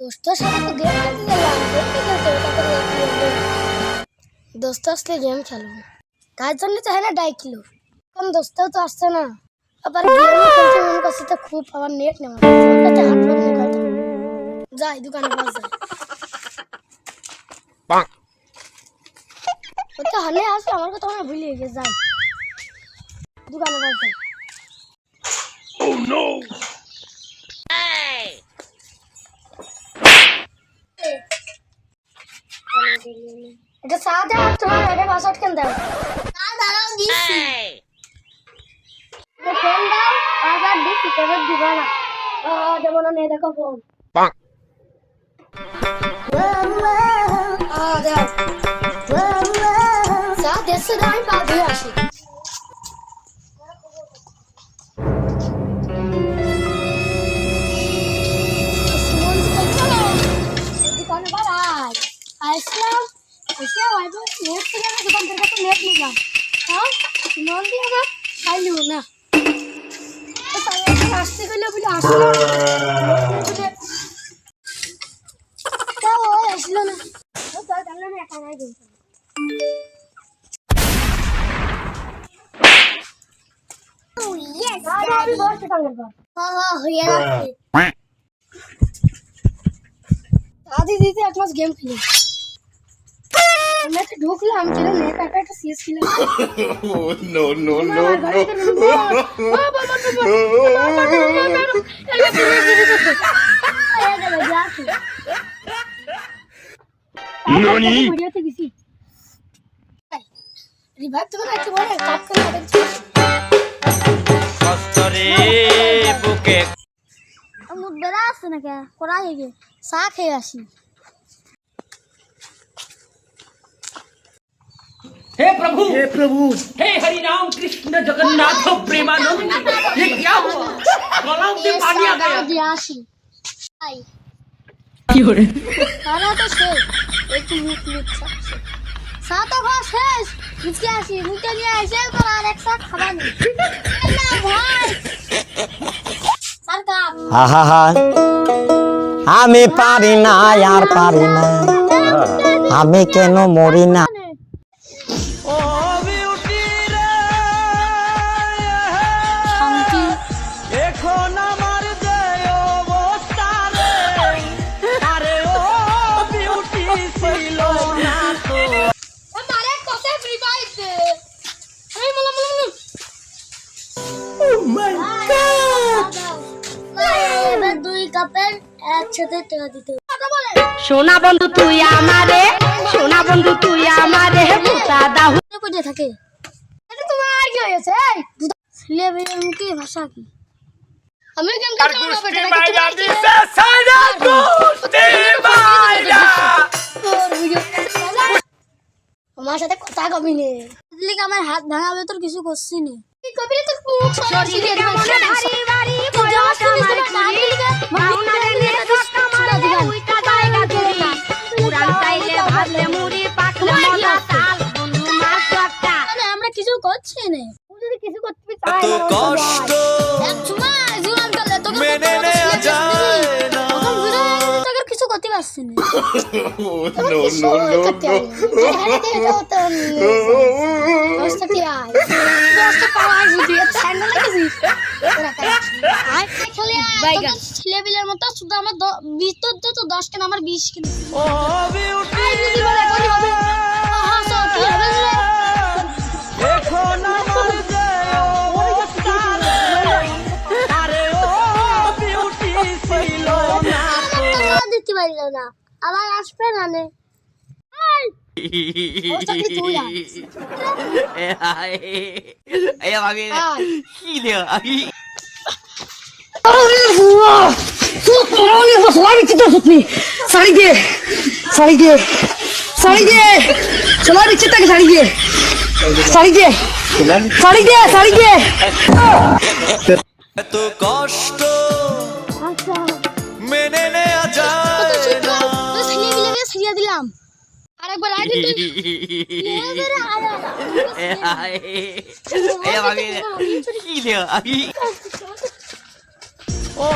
দোস্তের সাথে তো গেম খেলতে গেলাম গেম খেলতে তারপরে দোস্ত আসলে গেম খেলব তার জন্য তো হ্যাঁ ডাই কিলো কম দোস্তেও তো আসছে না। আবার গেম খেলতে মন কাছে তো খুব আবার নেট নেওয়া আমার কাছে হাত ফোন নেই হয়তো যাই দোকানে পাস যাই। ও তো হালে আসে আমার কথা মনে হয় ভুলে গেছে যাই। দোকানে পাস যাই। এটা দাও তোমার এটা পাসওয়ার্ড কেন দাও? চা দাঁড়াও দিচ্ছি। ফোন দাও পাসওয়ার্ড দিচ্ছি তবে দিব না। ও দেবো না নিয়ে দেখো ফোন দেড়শো দাও আমি পা ধুয়ে আসি। থেকে তো নেট নিলাম হ্যাঁ মন দিয়ে আবার খাইলিও না তো তাই এখন আসতে গেলে বলে আসলাম বলে তাও ও আসলো না ও তাই তাহলে আমি একা নাই গেছি আমি বসে টাঙ্গের পর হ্যাঁ হ্যাঁ হয়ে যাচ্ছে আদি দিদি এক মাস গেম খেলি আমি একটা ঢুকলাম কিরম নেট একটা একটা সিএস Oh, ননি ভিডিওতে গেছি তোমার একটু করে দেখছি কষ্টরে বুকে মুখ বেড়া আসছে না কে করা হয়ে গে চা খেয়ে আসি हे प्रभु हे प्रभु हे हरि राम कृष्ण जगन्नाथ प्रेमानंद ये क्या हुआ गलाव में पानी आ गया দিয়ে আসি আই কি হরে খানা তো শেষ একটু মুখ মুখ চাপছে চা তো খাওয়া শেষ মুখে আসি মুখে নিয়ে এসে তোর আর এক শাক খাবার নেই না ভাই স্যার কাপ আহা আমি পারি না আর পারি না আমি কেন মরি না কাপের একসাথে টাকা দিতে সোনা বন্ধু তুই আমারে সোনা বন্ধু তুই আমারে বুতা দাহু। কোথায় থাকে? এটা তোমার কি হয়েছে? এই ছেলে মেয়ের মুখে ভাষা কি? আমি কেন আর গুষ্টি মাইরা দিছে সারা গুষ্টি মাইরা। আমার সাথে কথা কবি নে। আমার হাত ভাঙাবে তোর কিছু করছি নে। কি কবি? তোর মুখ সরা করছি যদি কিছু করতে চাই তো কষ্ট মেনে নেওয়া যায় না তখন ভিড়ে তোকে কিছু করতে পারছি না। no, no, no, no. অবস্থা কি আয় অবস্থা পাওয়া যদি স্যান্ডেল লাগেছিস ছেলে বিলের মতো শুধু আমার ভিতর তো দশ কেন? আমার বিশ কেন? ও বিউটি পারল না। আবার আসবে না নে। শাড়ি দিয়ে শাড়ি দিয়ে শাড়ি দিয়ে চলা দিচ্ছে তাকে শাড়ি দিয়ে শাড়ি দিয়ে শাড়ি দিয়ে শাড়ি দিয়ে এত কষ্ট আরেকবার আয় কিন্তু এবারে আয় আয়। এই আমাকে কি দেওয়া ও